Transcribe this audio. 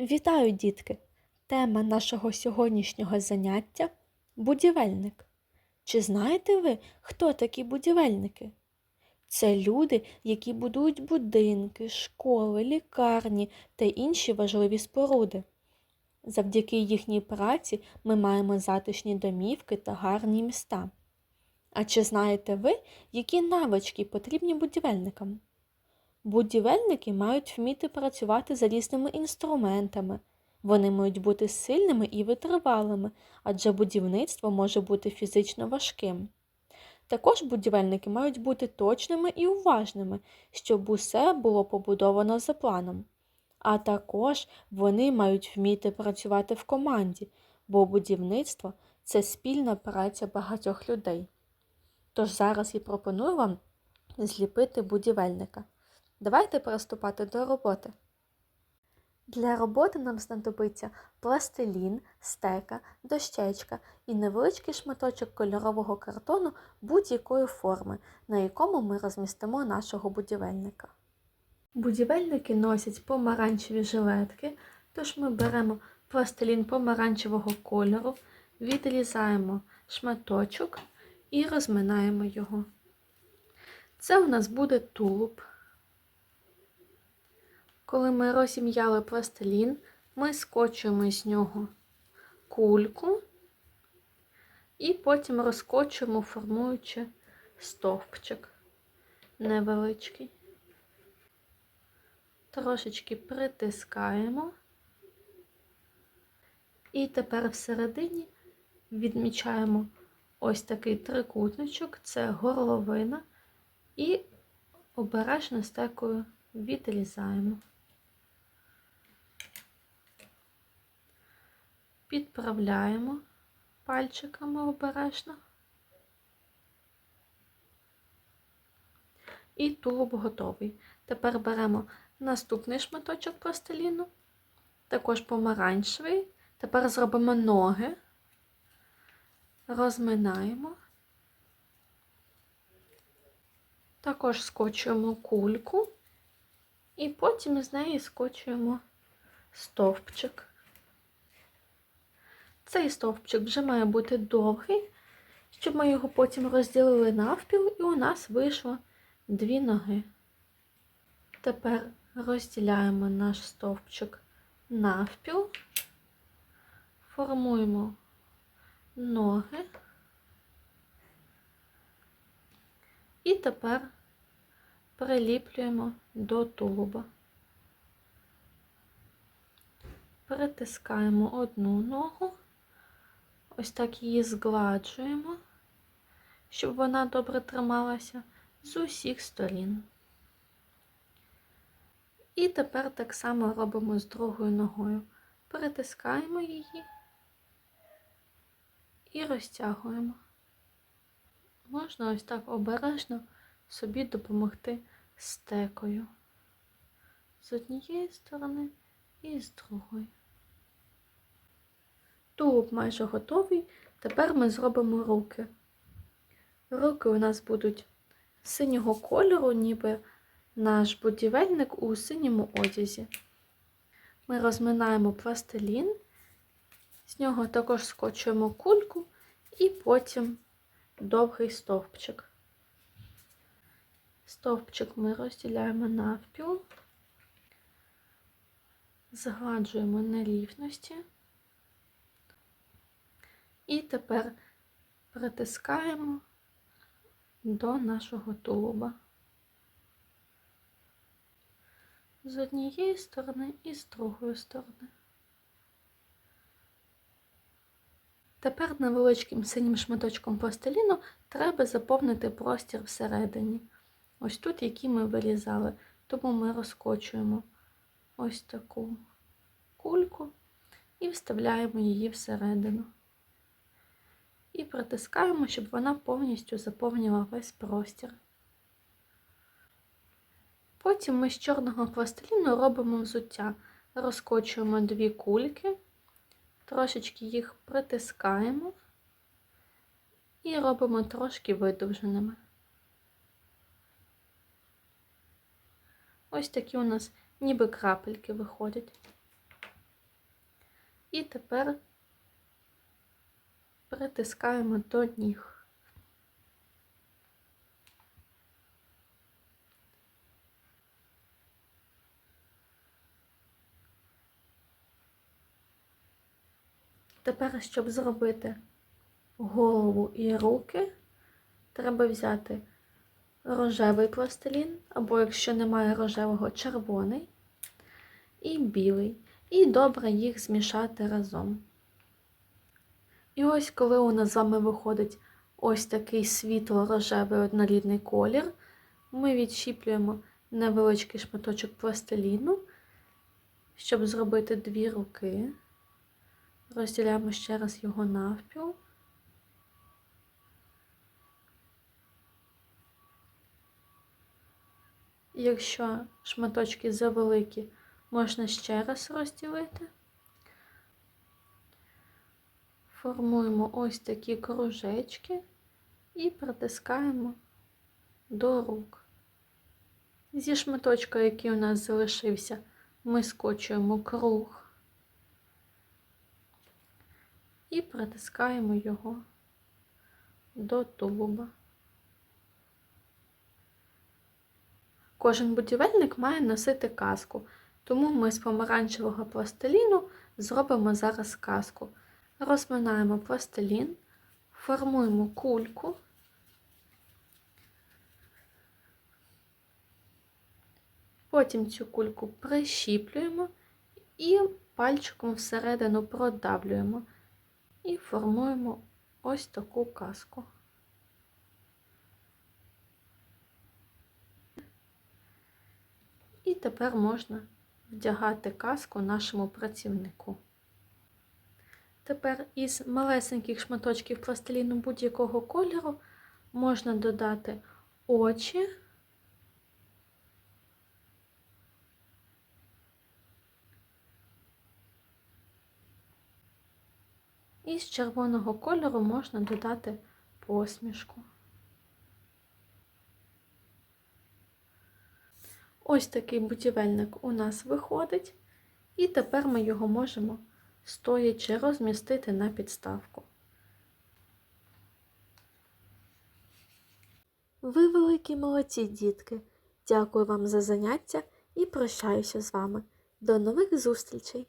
Вітаю, дітки! Тема нашого сьогоднішнього заняття будівельник. Чи знаєте ви, хто такі будівельники? Це люди, які будують будинки, школи, лікарні та інші важливі споруди. Завдяки їхній праці ми маємо затишні домівки та гарні міста. А чи знаєте ви, які навички потрібні будівельникам? Будівельники мають вміти працювати за різними інструментами. Вони мають бути сильними і витривалими, адже будівництво може бути фізично важким. Також будівельники мають бути точними і уважними, щоб усе було побудовано за планом. А також вони мають вміти працювати в команді, бо будівництво це спільна праця багатьох людей. Тож зараз я пропоную вам зліпити будівельника. Давайте приступати до роботи. Для роботи нам знадобиться пластилін, стека, дощечка і невеличкий шматочок кольорового картону будь-якої форми, на якому ми розмістимо нашого будівельника. Будівельники носять помаранчеві жилетки, тож ми беремо пластилін помаранчевого кольору, відрізаємо шматочок і розминаємо його. Це у нас буде тулуб. Коли ми розім'яли пластилін, ми скочуємо з нього кульку і потім розкочуємо, формуючи стовпчик невеличкий. Трошечки притискаємо. І тепер всередині відмічаємо ось такий трикутничок, це горловина, і обережно стекою відрізаємо. Підправляємо пальчиками обережно. І тулуб готовий. Тепер беремо наступний шматочок пластиліну, також помаранчевий. Тепер зробимо ноги, розминаємо, також скочуємо кульку і потім з неї скочуємо стовпчик. Цей стовпчик вже має бути довгий, щоб ми його потім розділили навпіл, і у нас вийшло дві ноги. Тепер розділяємо наш стовпчик навпіл, формуємо ноги. І тепер приліплюємо до тулуба. Притискаємо одну ногу. Ось так її згладжуємо, щоб вона добре трималася з усіх сторін. І тепер так само робимо з другою ногою. Перетискаємо її і розтягуємо. Можна ось так обережно собі допомогти стекою з однієї сторони і з другої. Тулуб майже готовий. Тепер ми зробимо руки. Руки у нас будуть синього кольору, ніби наш будівельник у синьому одязі. Ми розминаємо пластилін, з нього також скочуємо кульку і потім довгий стовпчик. Стовпчик ми розділяємо навпіл, згладжуємо нерівності. І тепер притискаємо до нашого тулуба з однієї сторони і з другої сторони. Тепер невеличким синім шматочком пластиліну треба заповнити простір всередині. Ось тут, який ми вирізали, тому ми розкочуємо ось таку кульку і вставляємо її всередину і притискаємо, щоб вона повністю заповнила весь простір. Потім ми з чорного пластиліну робимо взуття, розкочуємо дві кульки, трошечки їх притискаємо і робимо трошки видовженими. Ось такі у нас ніби крапельки виходять. І тепер притискаємо до ніг. Тепер, щоб зробити голову і руки, треба взяти рожевий пластилін, або якщо немає рожевого, червоний і білий. І добре їх змішати разом. І ось коли у нас з вами виходить ось такий світло-рожевий однорідний колір, ми відщіплюємо невеличкий шматочок пластиліну, щоб зробити дві руки. Розділяємо ще раз його навпіл. Якщо шматочки завеликі, можна ще раз розділити. Формуємо ось такі кружечки і притискаємо до рук. Зі шматочка, який у нас залишився, ми скочуємо круг і притискаємо його до тулуба. Кожен будівельник має носити каску, тому ми з помаранчевого пластиліну зробимо зараз каску. Розминаємо пластилін, формуємо кульку. Потім цю кульку прищіплюємо і пальчиком всередину продавлюємо і формуємо ось таку каску. І тепер можна вдягати каску нашому працівнику. Тепер із малесеньких шматочків пластиліну будь-якого кольору можна додати очі. І з червоного кольору можна додати посмішку. Ось такий будівельник у нас виходить, і тепер ми його можемо стоячи розмістити на підставку. Ви великі молодці, дітки! Дякую вам за заняття і прощаюся з вами. До нових зустрічей!